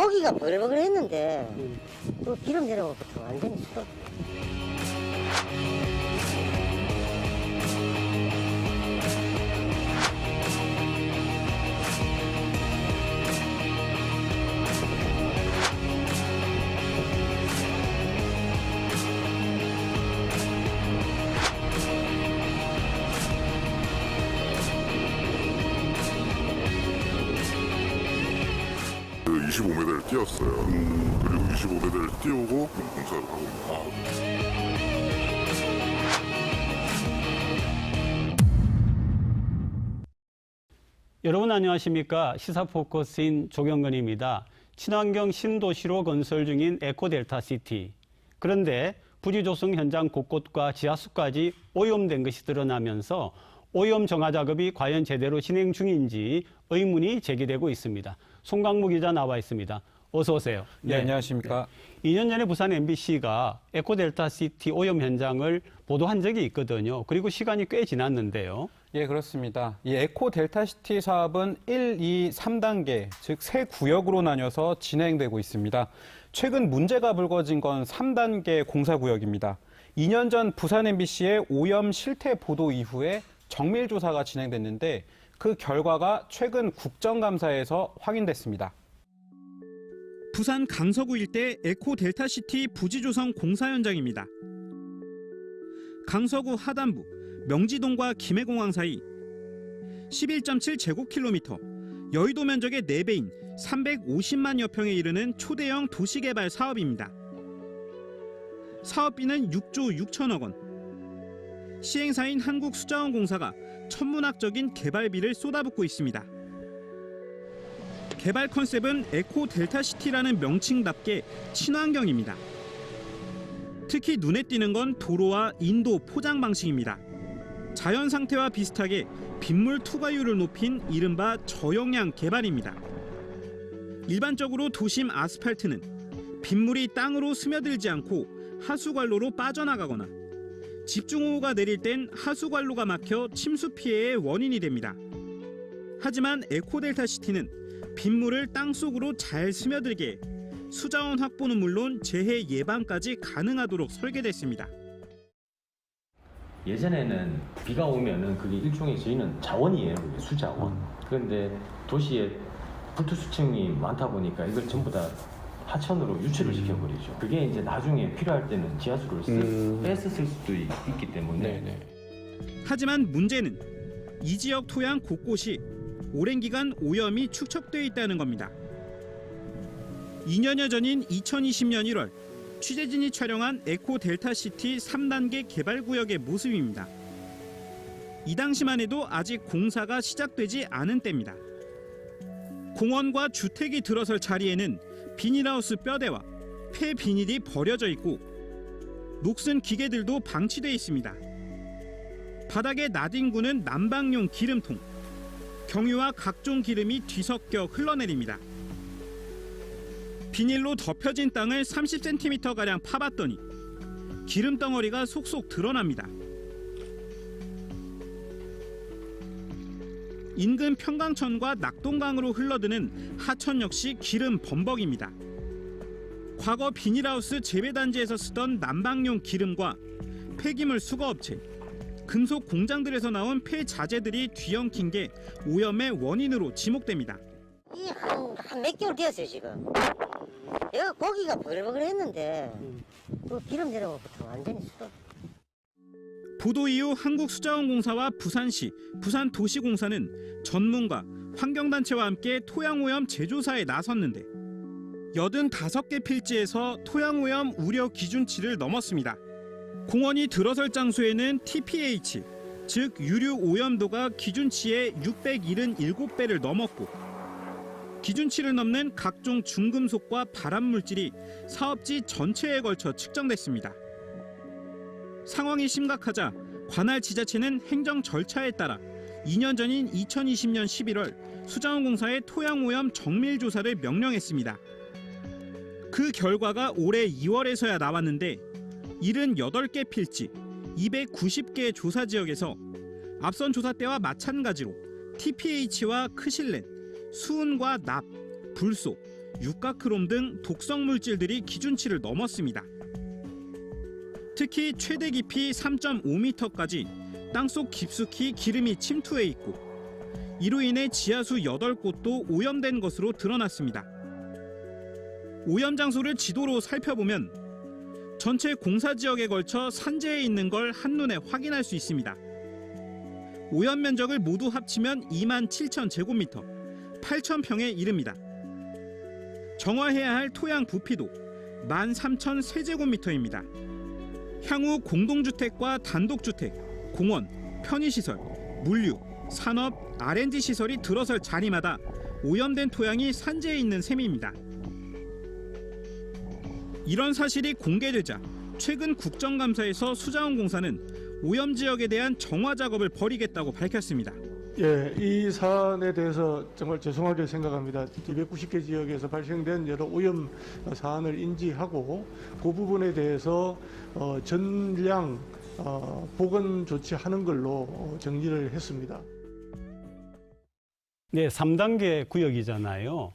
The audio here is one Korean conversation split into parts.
고기가 버글버글 했는데 그 기름 내려오고부터 완전히 수도 뛰었어요. 음, 그리고 25m를 띄우고 공사를 하고 있습니다. 여러분 안녕하십니까 시사 포커스인 조경건입니다. 친환경 신도시로 건설 중인 에코델타 시티. 그런데 부지 조성 현장 곳곳과 지하수까지 오염된 것이 드러나면서 오염 정화 작업이 과연 제대로 진행 중인지 의문이 제기되고 있습니다. 송강무 기자 나와 있습니다. 어서 오세요. 네, 안녕하십니까. 2년 전에 부산 MBC가 에코델타 시티 오염 현장을 보도한 적이 있거든요. 그리고 시간이 꽤 지났는데요. 예, 그렇습니다. 이 에코 델타 시티 사업은 1, 2, 3단계, 즉 세 구역으로 나뉘어서 진행되고 있습니다. 최근 문제가 불거진 건 3단계 공사 구역입니다. 2년 전 부산 MBC의 오염 실태 보도 이후에 정밀 조사가 진행됐는데 그 결과가 최근 국정감사에서 확인됐습니다. 부산 강서구 일대 에코 델타시티 부지 조성 공사 현장입니다. 강서구 하단부 명지동과 김해공항 사이 11.7 제곱킬로미터 여의도 면적의 4배인 350만여 평에 이르는 초대형 도시개발 사업입니다. 사업비는 6조 6천억 원. 시행사인 한국수자원공사가 천문학적인 개발비를 쏟아붓고 있습니다. 개발 컨셉은 에코 델타 시티라는 명칭답게 친환경입니다. 특히 눈에 띄는 건 도로와 인도 포장 방식입니다. 자연 상태와 비슷하게 빗물 투과율을 높인 이른바 저용량 개발입니다. 일반적으로 도심 아스팔트는 빗물이 땅으로 스며들지 않고 하수관로로 빠져나가거나 집중호우가 내릴 땐 하수관로가 막혀 침수 피해의 원인이 됩니다. 하지만 에코델타 시티는 빗물을 땅 속으로 잘 스며들게 해 수자원 확보는 물론 재해 예방까지 가능하도록 설계됐습니다. 예전에는 비가 오면은 그게 일종의 저희는 자원이에요. 수자원. 그런데 도시에 불투수층이 많다 보니까 이걸 전부 다 하천으로 유출을 시켜버리죠. 그게 이제 나중에 필요할 때는 지하수를 쓰, 뺏어 쓸 수도 있, 기 때문에 하지만 문제는 이 지역 토양 곳곳이 오랜 기간 오염이 축적돼 있다는 겁니다. 2년여 전인 2020년 1월 취재진이 촬영한 에코 델타 시티 3단계 개발 구역의 모습입니다. 이 당시만 해도 아직 공사가 시작되지 않은 때입니다. 공원과 주택이 들어설 자리에는 비닐하우스 뼈대와 폐 비닐이 버려져 있고 녹슨 기계들도 방치돼 있습니다. 바닥에 나뒹구는 난방용 기름통, 경유와 각종 기름이 뒤섞여 흘러내립니다. 비닐로 덮여진 땅을 30cm가량 파봤더니 기름 덩어리가 속속 드러납니다. 인근 평강천과 낙동강으로 흘러드는 하천 역시 기름 범벅입니다. 과거 비닐하우스 재배단지에서 쓰던 난방용 기름과 폐기물 수거업체, 금속 공장들에서 나온 폐자재들이 뒤엉킨 게 오염의 원인으로 지목됩니다. 이한 몇 개월 되었어요 지금 내가 고기가 버글버글했는데 그 기름 내려오고부터 완전히 수도 보도 이후 한국수자원공사와 부산시, 부산도시공사는 전문가, 환경단체와 함께 토양오염 재조사에 나섰는데 85개 필지에서 토양오염 우려 기준치를 넘었습니다. 공원이 들어설 장소에는 TPH, 즉 유류 오염도가 기준치의 677배를 넘었고 기준치를 넘는 각종 중금속과 발암 물질이 사업지 전체에 걸쳐 측정됐습니다. 상황이 심각하자 관할 지자체는 행정 절차에 따라 2년 전인 2020년 11월 수자원공사에 토양오염 정밀 조사를 명령했습니다. 그 결과가 올해 2월에서야 나왔는데 78개 필지, 290개 조사 지역에서 앞선 조사 때와 마찬가지로 TPH와 크실렌, 수은과 납, 불소, 육가크롬 등 독성 물질들이 기준치를 넘었습니다. 특히 최대 깊이 3.5m까지 땅속 깊숙이 기름이 침투해 있고 이로 인해 지하수 8곳도 오염된 것으로 드러났습니다. 오염 장소를 지도로 살펴보면 전체 공사 지역에 걸쳐 산재해 있는 걸 한눈에 확인할 수 있습니다. 오염 면적을 모두 합치면 2만 7천 제곱미터, 8천 평에 이릅니다. 정화해야 할 토양 부피도 1만 3천 세제곱미터입니다. 향후 공동주택과 단독주택, 공원, 편의시설, 물류, 산업, R&D 시설이 들어설 자리마다 오염된 토양이 산재해 있는 셈입니다. 이런 사실이 공개되자 최근 국정감사에서 수자원공사는 오염 지역에 대한 정화 작업을 벌이겠다고 밝혔습니다. 예, 이 사안에 대해서 정말 죄송하게 생각합니다. 290개 지역에서 발생된 여러 오염 사안을 인지하고 그 부분에 대해서 어, 전량 어, 보건 조치하는 걸로 어, 정리를 했습니다. 네, 3단계 구역이잖아요.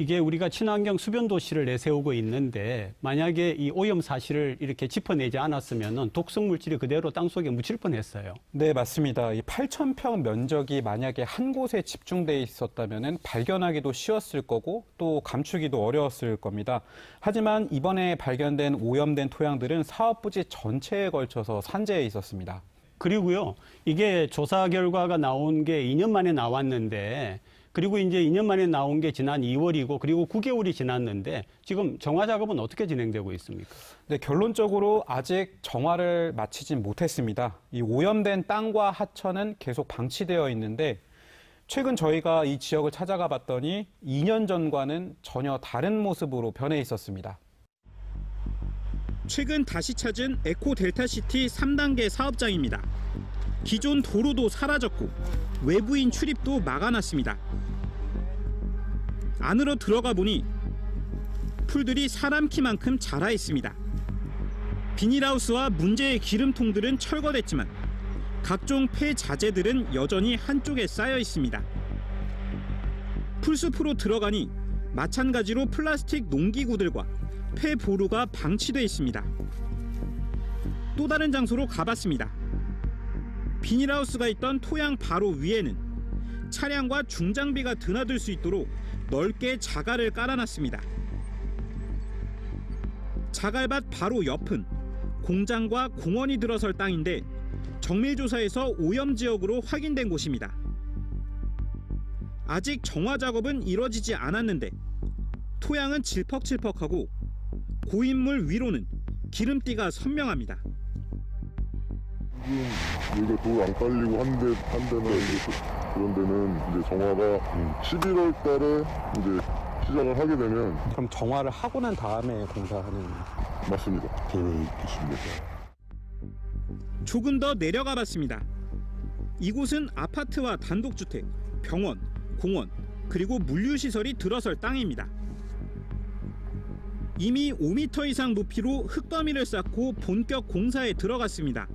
이게 우리가 친환경 수변 도시를 내세우고 있는데 만약에 이 오염 사실을 이렇게 짚어내지 않았으면 독성 물질이 그대로 땅 속에 묻힐 뻔했어요. 네, 맞습니다. 이 8,000평 면적이 만약에 한 곳에 집중돼 있었다면 발견하기도 쉬웠을 거고 또 감추기도 어려웠을 겁니다. 하지만 이번에 발견된 오염된 토양들은 사업 부지 전체에 걸쳐서 산재해 있었습니다. 그리고요, 이게 조사 결과가 나온 게 2년 만에 나왔는데, 그리고 이제 2년 만에 나온 게 지난 2월이고, 그리고 9개월이 지났는데, 지금 정화 작업은 어떻게 진행되고 있습니까? 네, 결론적으로 아직 정화를 마치진 못했습니다. 이 오염된 땅과 하천은 계속 방치되어 있는데 최근 저희가 이 지역을 찾아가 봤더니 2년 전과는 전혀 다른 모습으로 변해 있었습니다. 최근 다시 찾은 에코 델타시티 3단계 사업장입니다. 기존 도로도 사라졌고 외부인 출입도 막아놨습니다. 안으로 들어가 보니 풀들이 사람 키만큼 자라 있습니다. 비닐하우스와 문제의 기름통들은 철거됐지만 각종 폐자재들은 여전히 한쪽에 쌓여 있습니다. 풀숲으로 들어가니 마찬가지로 플라스틱 농기구들과 폐보루가 방치돼 있습니다. 또 다른 장소로 가봤습니다. 비닐하우스가 있던 토양 바로 위에는 차량과 중장비가 드나들 수 있도록 넓게 자갈을 깔아놨습니다. 자갈밭 바로 옆은 공장과 공원이 들어설 땅인데 정밀조사에서 오염 지역으로 확인된 곳입니다. 아직 정화 작업은 이뤄지지 않았는데 토양은 질퍽질퍽하고 고인물 위로는 기름띠가 선명합니다. 여기가 돌안 깔리고 한 데, 한 데는 그- 그런 데는 이제 정화가 11월 달에 이제 시작을 하게 되면 그럼 정화를 하고 난 다음에 공사하는 맞습니다. 있습니다. 조금 더 내려가 봤습니다. 이곳은 아파트와 단독주택, 병원, 공원, 그리고 물류시설이 들어설 땅입니다. 이미 5m 이상 높이로 흙더미를 쌓고 본격 공사에 들어갔습니다.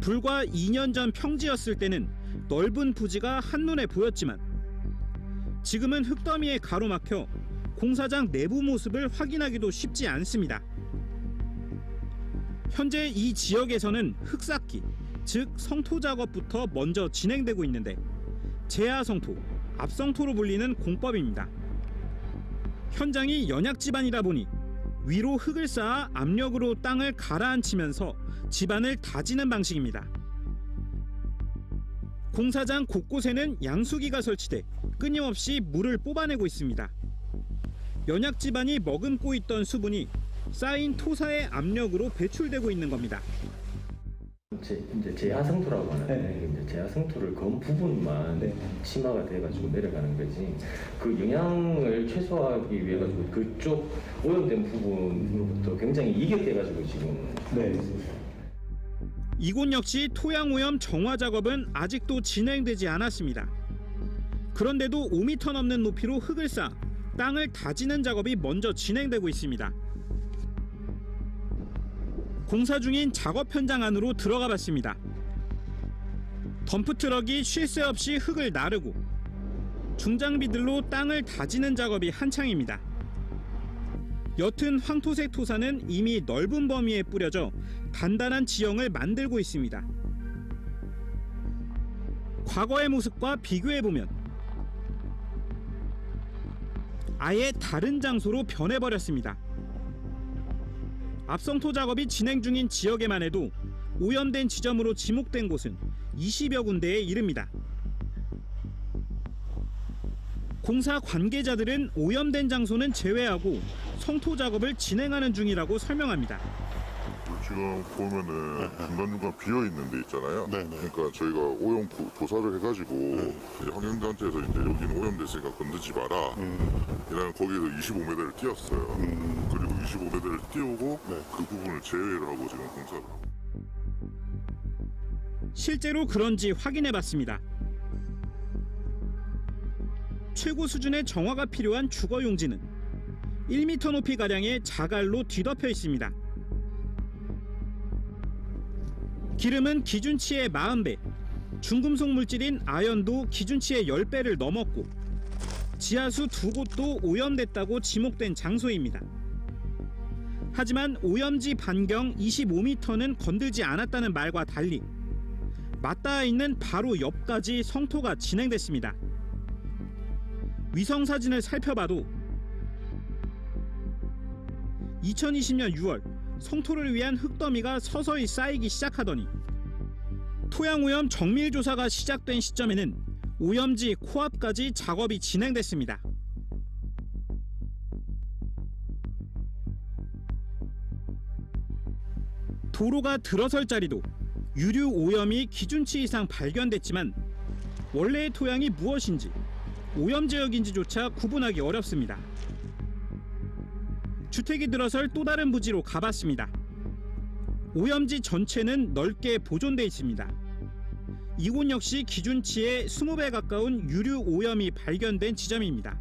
불과 2년 전 평지였을 때는 넓은 부지가 한눈에 보였지만 지금은 흙더미에 가로막혀 공사장 내부 모습을 확인하기도 쉽지 않습니다. 현재 이 지역에서는 흙쌓기, 즉 성토 작업부터 먼저 진행되고 있는데 제하 성토, 앞성토로 불리는 공법입니다. 현장이 연약 지반이다 보니 위로 흙을 쌓아 압력으로 땅을 가라앉히면서 집안을 다지는 방식입니다. 공사장 곳곳에는 양수기가 설치돼 끊임없이 물을 뽑아내고 있습니다. 연약 지반이 머금고 있던 수분이 쌓인 토사의 압력으로 배출되고 있는 겁니다. 제, 이제 제하성토라고 하는데 이제 제하성토를 검 부분만 심화가 돼가지고 내려가는 거지. 그 영향을 최소화하기 위해 가지고 그쪽 오염된 부분으로부터 굉장히 이격돼가지고 지금 이곳 역시 토양 오염 정화 작업은 아직도 진행되지 않았습니다. 그런데도 5m 넘는 높이로 흙을 쌓아 땅을 다지는 작업이 먼저 진행되고 있습니다. 공사 중인 작업 현장 안으로 들어가 봤습니다. 덤프 트럭이 쉴 새 없이 흙을 나르고 중장비들로 땅을 다지는 작업이 한창입니다. 옅은 황토색 토사는 이미 넓은 범위에 뿌려져 단단한 지형을 만들고 있습니다. 과거의 모습과 비교해 보면 아예 다른 장소로 변해버렸습니다. 압성토 작업이 진행 중인 지역에만 해도 오염된 지점으로 지목된 곳은 20여 군데에 이릅니다. 공사 관계자들은 오염된 장소는 제외하고 성토 작업을 진행하는 중이라고 설명합니다. 지금 보면은 중간중간 비어 있는 데 있잖아요. 그러니까 저희가 오염 고- 조사를 해가지고 이제 환경단체에서 이제 여기는 오염됐으니까 건드지 마라. 이라는 거기에서 25m를 띄었어요. 그리고 25m를 띄우고 그 부분을 제외를 하고 지금 공사를 하고. 실제로 그런지 확인해 봤습니다. 최고 수준의 정화가 필요한 주거 용지는 1m 높이 가량의 자갈로 뒤덮여 있습니다. 기름은 기준치의 40배, 중금속 물질인 아연도 기준치의 10배를 넘었고 지하수 두 곳도 오염됐다고 지목된 장소입니다. 하지만 오염지 반경 25m는 건들지 않았다는 말과 달리 맞닿아 있는 바로 옆까지 성토가 진행됐습니다. 위성 사진을 살펴봐도 2020년 6월 성토를 위한 흙더미가 서서히 쌓이기 시작하더니 토양 오염 정밀 조사가 시작된 시점에는 오염지 코앞까지 작업이 진행됐습니다. 도로가 들어설 자리도 유류 오염이 기준치 이상 발견됐지만 원래의 토양이 무엇인지 오염 지역인지조차 구분하기 어렵습니다. 주택이 들어설 또 다른 부지로 가봤습니다. 오염지 전체는 넓게 보존돼 있습니다. 이곳 역시 기준치의 20배 가까운 유류 오염이 발견된 지점입니다.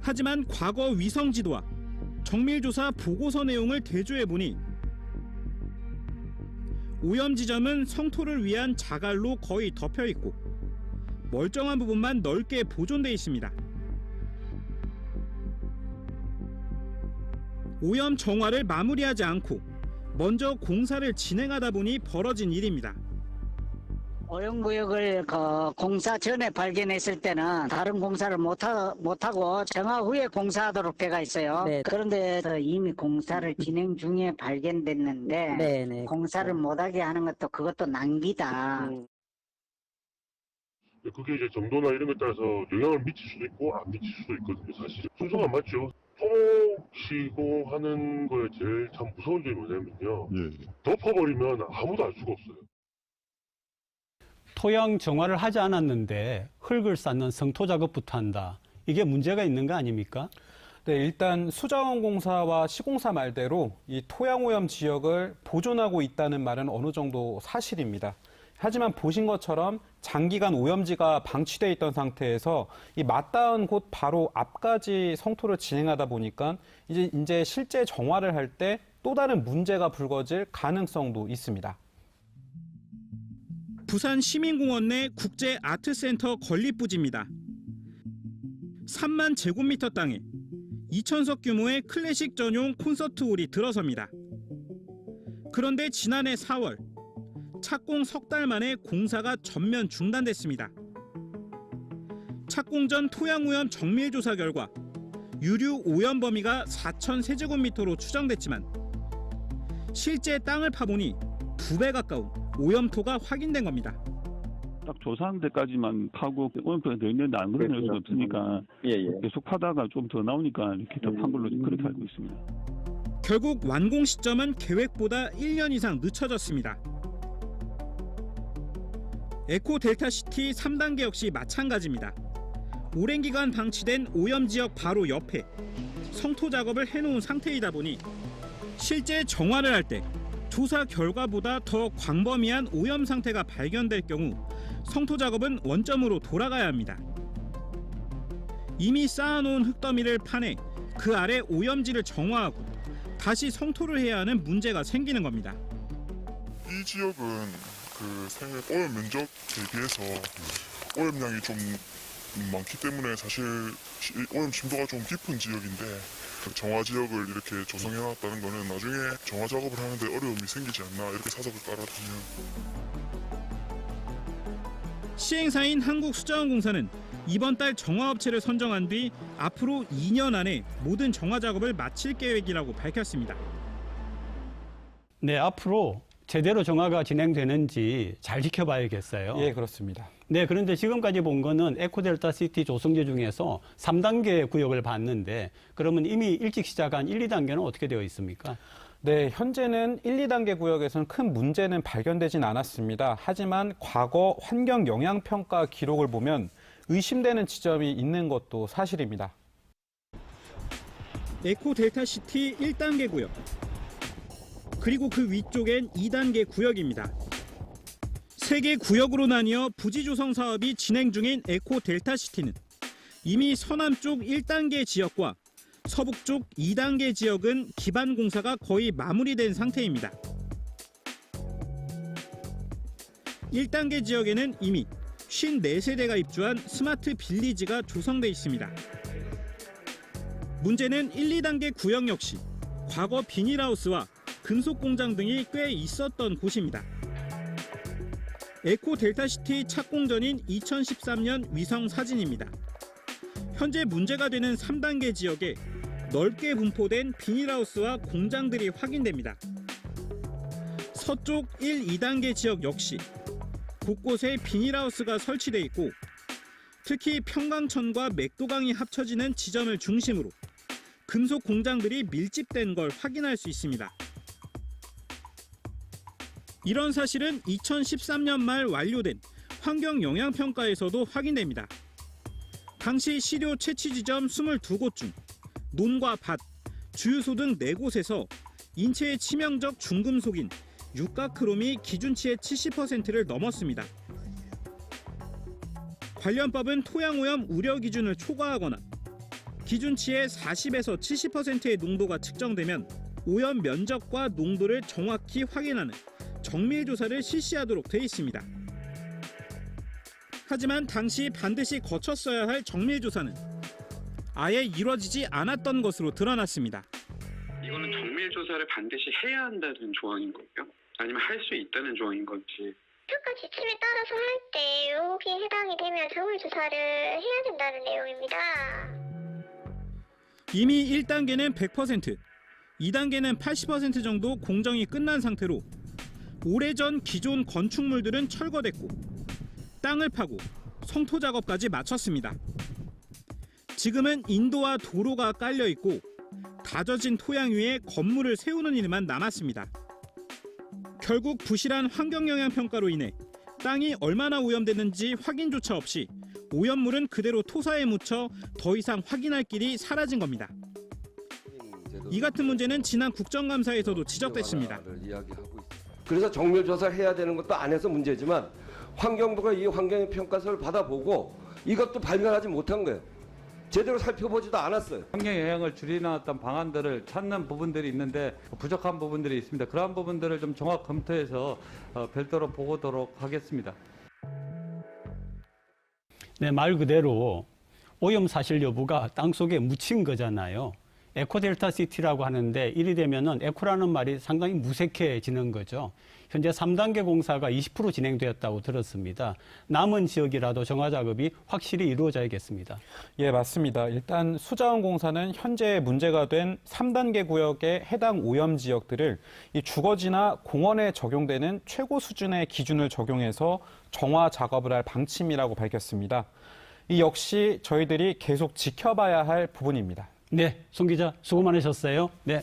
하지만 과거 위성 지도와 정밀조사 보고서 내용을 대조해 보니 오염 지점은 성토를 위한 자갈로 거의 덮여 있고 멀쩡한 부분만 넓게 보존돼 있습니다. 오염 정화를 마무리하지 않고 먼저 공사를 진행하다 보니 벌어진 일입니다. 오염구역을 그 공사 전에 발견했을 때는 다른 공사를 못하, 못하고 정화 후에 공사하도록 돼가 있어요. 네. 그런데 그 이미 공사를 진행 중에 발견됐는데 네네. 공사를 못하게 하는 것도 그것도 낭비다. 그게 이제 정도나 이런 것에 따라서 영향을 미칠 수도 있고 안 미칠 수도 있거든요 사실 순서가 안 맞죠 토목 시공하는 거에 제일 참 무서운 점이 뭐냐면요 예. 덮어버리면 아무도 알 수가 없어요 토양 정화를 하지 않았는데 흙을 쌓는 성토 작업부터 한다. 이게 문제가 있는 거 아닙니까? 네, 일단 수자원 공사와 시공사 말대로 이 토양 오염 지역을 보존하고 있다는 말은 어느 정도 사실입니다. 하지만 보신 것처럼 장기간 오염지가 방치돼 있던 상태에서 이 맞닿은 곳 바로 앞까지 성토를 진행하다 보니까 이제 이제 실제 정화를 할 때 또 다른 문제가 불거질 가능성도 있습니다. 부산 시민공원 내 국제 아트센터 건립부지입니다. 3만 제곱미터 땅에 2천석 규모의 클래식 전용 콘서트홀이 들어섭니다. 그런데 지난해 4월 착공 석 달 만에 공사가 전면 중단됐습니다. 착공 전 토양 오염 정밀 조사 결과 유류 오염 범위가 4천 세제곱미터로 추정됐지만 실제 땅을 파보니 두 배 가까운 오염토가 확인된 겁니다. 딱 조사한 데까지만 파고 오염표가 더 있는데 안 그러는 수가 없으니까 계속 파다가 좀 더 나오니까 이렇게 더판 걸로 그렇게 알고 있습니다. 결국 완공 시점은 계획보다 1년 이상 늦춰졌습니다. 에코 델타시티 3단계 역시 마찬가지입니다. 오랜 기간 방치된 오염 지역 바로 옆에 성토 작업을 해놓은 상태이다 보니 실제 정화를 할 때 조사 결과보다 더 광범위한 오염 상태가 발견될 경우 성토 작업은 원점으로 돌아가야 합니다. 이미 쌓아놓은 흙더미를 파내 그 아래 오염지를 정화하고 다시 성토를 해야 하는 문제가 생기는 겁니다. 이 지역은 그 생활 오염 면적에 비해서 오염량이 좀 많기 때문에 사실 시- 오염 심도가 좀 깊은 지역인데 그 정화 지역을 이렇게 조성해 놨다는 거는 나중에 정화 작업을 하는데 어려움이 생기지 않나 이렇게 사석을 깔아두면 시행사인 한국수자원공사는 이번 달 정화업체를 선정한 뒤 앞으로 2년 안에 모든 정화 작업을 마칠 계획이라고 밝혔습니다. 네, 앞으로 제대로 정화가 진행되는지 잘 지켜봐야겠어요. 예, 그렇습니다. 네, 그런데 지금까지 본 거는 에코델타 시티 조성제 중에서 3단계 구역을 봤는데 그러면 이미 일찍 시작한 1, 2단계는 어떻게 되어 있습니까? 네, 현재는 1, 2단계 구역에서는 큰 문제는 발견되진 않았습니다. 하지만 과거 환경 영향 평가 기록을 보면 의심되는 지점이 있는 것도 사실입니다. 에코 델타 시티 1단계 구역. 그리고 그 위쪽엔 2단계 구역입니다. 세 개 구역으로 나뉘어 부지 조성 사업이 진행 중인 에코 델타 시티는 이미 서남 쪽 1단계 지역과 서북 쪽 2단계 지역은 기반 공사가 거의 마무리된 상태입니다. 1단계 지역에는 이미 54세대가 입주한 스마트 빌리지가 조성돼 있습니다. 문제는 1, 2단계 구역 역시 과거 비닐하우스와 금속 공장 등이 꽤 있었던 곳입니다. 에코 델타시티 착공전인 2013년 위성 사진입니다. 현재 문제가 되는 3단계 지역에 넓게 분포된 비닐하우스와 공장들이 확인됩니다. 서쪽 1, 2단계 지역 역시 곳곳에 비닐하우스가 설치돼 있고 특히 평강천과 맥도강이 합쳐지는 지점을 중심으로 금속 공장들이 밀집된 걸 확인할 수 있습니다. 이런 사실은 2013년 말 완료된 환경 영향 평가에서도 확인됩니다. 당시 시료 채취 지점 22곳 중 논과 밭, 주유소 등 4곳에서 인체에 치명적 중금속인 유가크롬이 기준치의 70%를 넘었습니다. 관련법은 토양오염 우려 기준을 초과하거나 기준치의 40에서 70%의 농도가 측정되면 오염 면적과 농도를 정확히 확인하는 정밀 조사를 실시하도록 돼 있습니다. 하지만 당시 반드시 거쳤어야 할 정밀 조사는 아예 이루어지지 않았던 것으로 드러났습니다. 이거는 정밀 조사를 반드시 해야 한다는 조항인 거예요? 아니면 할 수 있다는 조항인 건지. 특가 지침에 따라서 할때 의혹이 해당이 되면 정밀 조사를 해야 된다는 내용입니다. 이미 1단계는 100%, 2단계는 80% 정도 공정이 끝난 상태로 오래전 기존 건축물들은 철거됐고 땅을 파고 성토 작업까지 마쳤습니다. 지금은 인도와 도로가 깔려 있고 다져진 토양 위에 건물을 세우는 일만 남았습니다. 결국 부실한 환경 영향 평가로 인해 땅이 얼마나 오염됐는지 확인조차 없이 오염물은 그대로 토사에 묻혀 더 이상 확인할 길이 사라진 겁니다. 이 같은 문제는 지난 국정감사에서도 지적됐습니다. 그래서 정밀 조사를 해야 되는 것도 안 해서 문제지만 환경부가 이 환경 평가서를 받아보고 이것도 발견하지 못한 거예요. 제대로 살펴보지도 않았어요. 환경 영향을 줄이는 어떤 방안들을 찾는 부분들이 있는데 부족한 부분들이 있습니다. 그러한 부분들을 좀 종합 검토해서 어, 별도로 보고도록 하겠습니다. 네, 말 그대로 오염 사실 여부가 땅 속에 묻힌 거잖아요. 에코델타 시티라고 하는데 이리 되면은 에코라는 말이 상당히 무색해지는 거죠. 현재 3단계 공사가 20% 진행되었다고 들었습니다. 남은 지역이라도 정화 작업이 확실히 이루어져야겠습니다. 예, 맞습니다. 일단 수자원 공사는 현재 문제가 된 3단계 구역의 해당 오염 지역들을 이 주거지나 공원에 적용되는 최고 수준의 기준을 적용해서 정화 작업을 할 방침이라고 밝혔습니다. 이 역시 저희들이 계속 지켜봐야 할 부분입니다. 네, 송 기자 수고 많으셨어요. 네.